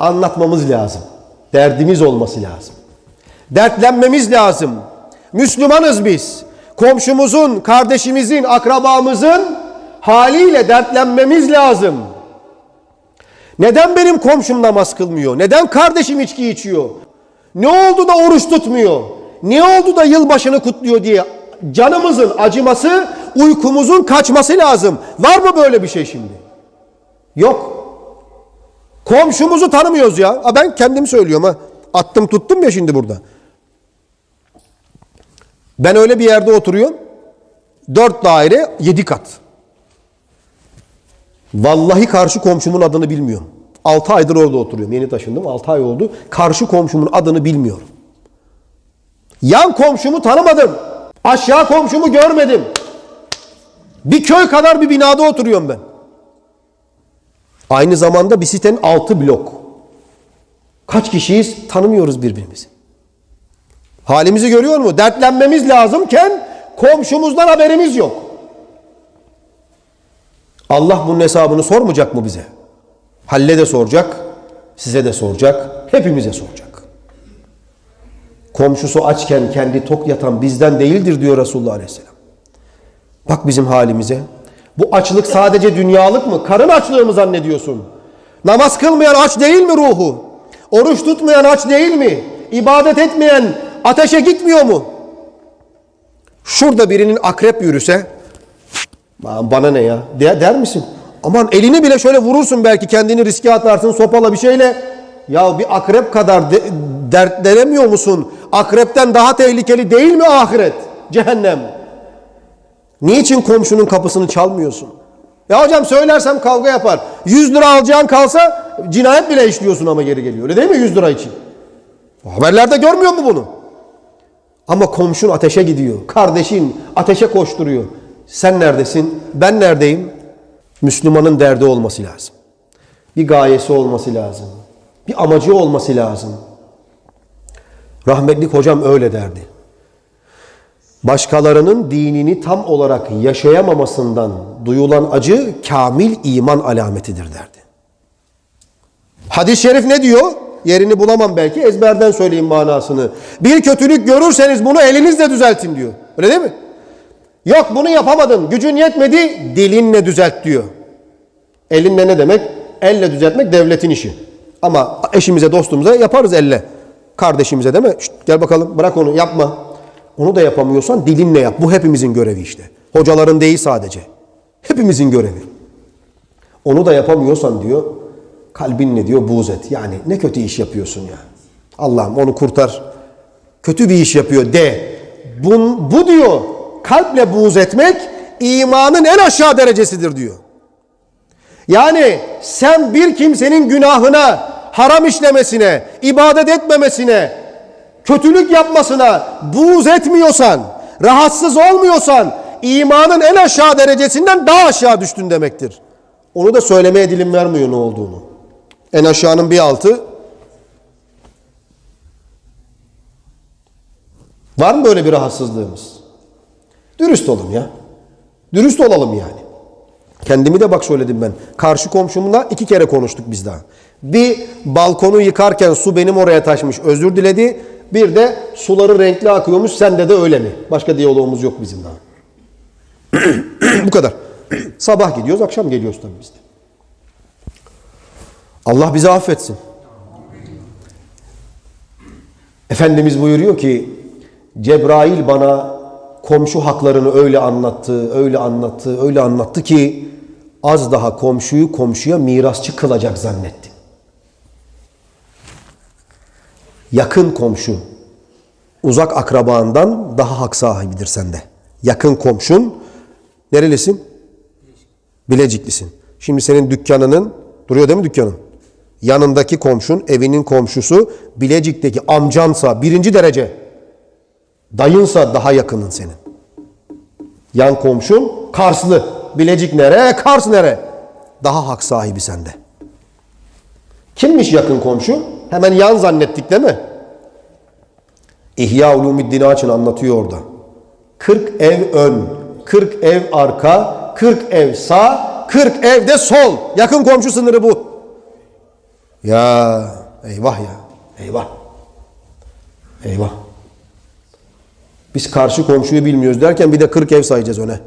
anlatmamız lazım. Derdimiz olması lazım. Dertlenmemiz lazım. Müslümanız biz. Komşumuzun, kardeşimizin, akrabamızın haliyle dertlenmemiz lazım. Neden benim komşum namaz kılmıyor? Neden kardeşim içki içiyor? Ne oldu da oruç tutmuyor? Ne oldu da yılbaşını kutluyor diye canımızın acıması, uykumuzun kaçması lazım. Var mı böyle bir şey şimdi? Yok. Komşumuzu tanımıyoruz ya. Ben kendim söylüyorum ha. Attım tuttum ya şimdi burada. Ben öyle bir yerde oturuyorum. Dört daire, yedi kat. Vallahi karşı komşumun adını bilmiyorum. Altı aydır orada oturuyorum. Yeni taşındım. Altı ay oldu. Karşı komşumun adını bilmiyorum. Yan komşumu tanımadım. Aşağı komşumu görmedim. Bir köy kadar bir binada oturuyorum ben. Aynı zamanda bir sitenin altı blok. Kaç kişiyiz tanımıyoruz birbirimizi. Halimizi görüyor mu? Dertlenmemiz lazımken komşumuzdan haberimiz yok. Allah bunun hesabını sormayacak mı bize? Halle de soracak, size de soracak, hepimize soracak. Komşusu açken kendi tok yatan bizden değildir diyor Resulullah Aleyhisselam. Bak bizim halimize. Bu açlık sadece dünyalık mı? Karın açlığı mı zannediyorsun? Namaz kılmayan aç değil mi ruhu? Oruç tutmayan aç değil mi? İbadet etmeyen ateşe gitmiyor mu? Şurada birinin akrep yürüse "Aman bana ne ya der, der misin? Aman elini bile şöyle vurursun belki kendini riske atarsın sopala bir şeyle. Ya bir akrep kadar de, dertlenemiyor musun? Akrepten daha tehlikeli değil mi ahiret? Cehennem. Niçin komşunun kapısını çalmıyorsun? Ya hocam söylersem kavga yapar. 100 lira alacağın kalsa cinayet bile işliyorsun ama geri geliyor. Öyle değil mi 100 lira için? Haberlerde görmüyor mu bunu? Ama komşun ateşe gidiyor. Kardeşin ateşe koşturuyor. Sen neredesin? Ben neredeyim? Müslümanın derdi olması lazım. Bir gayesi olması lazım. Bir amacı olması lazım. Rahmetlik hocam öyle derdi. Başkalarının dinini tam olarak yaşayamamasından duyulan acı kamil iman alametidir derdi. Hadis-i şerif ne diyor? Yerini bulamam belki ezberden söyleyeyim manasını. Bir kötülük görürseniz bunu elinizle düzeltin diyor. Öyle değil mi? Yok bunu yapamadın, gücün yetmedi, dilinle düzelt diyor. Elinle ne demek? Elle düzeltmek devletin işi. Ama eşimize, dostumuza yaparız elle. Kardeşimize değil mi? Şşt, gel bakalım bırak onu yapma. Onu da yapamıyorsan dilinle yap. Bu hepimizin görevi işte. Hocaların değil sadece. Hepimizin görevi. Onu da yapamıyorsan diyor, kalbinle diyor buğz et. Yani ne kötü iş yapıyorsun ya. Allah'ım onu kurtar. Kötü bir iş yapıyor de. Bun, bu diyor kalple buğz etmek imanın en aşağı derecesidir diyor. Yani sen bir kimsenin günahına, haram işlemesine, ibadet etmemesine, kötülük yapmasına buğz etmiyorsan, rahatsız olmuyorsan imanın en aşağı derecesinden daha aşağı düştün demektir. Onu da söylemeye dilim vermiyor ne olduğunu. En aşağının bir altı. Var mı böyle bir rahatsızlığımız? Dürüst olun ya. Dürüst olalım yani. Kendimi de bak söyledim ben. Karşı komşumla iki kere konuştuk biz daha. Bir balkonu yıkarken su benim oraya taşmış özür diledi. Bir de suları renkli akıyormuş sende de öyle mi? Başka diyalogumuz yok bizim daha. Bu kadar. Sabah gidiyoruz akşam geliyoruz tabii biz de. Allah bizi affetsin. Efendimiz buyuruyor ki Cebrail bana komşu haklarını öyle anlattı, öyle anlattı, öyle anlattı ki az daha komşuyu komşuya mirasçı kılacak zannettim. Yakın komşu uzak akrabandan daha hak sahibidir sende. Yakın komşun nerelisin? Bileciklisin. Şimdi senin dükkanının duruyor değil mi dükkanın? Yanındaki komşun, evinin komşusu Bilecik'teki amcansa birinci derece. Dayınsa daha yakının senin. Yan komşun Karslı. Bilecik nere? Kars nere? Daha hak sahibi sende. Kimmiş yakın komşu? Hemen yan zannettik değil mi? İhya Ulumiddin Açın anlatıyor orada. 40 ev ön, 40 ev arka, 40 ev sağ, 40 ev de sol. Yakın komşu sınırı bu. Ya eyvah ya. Eyvah. Eyvah. Biz karşı komşuyu bilmiyoruz derken bir de 40 ev sayacağız öne.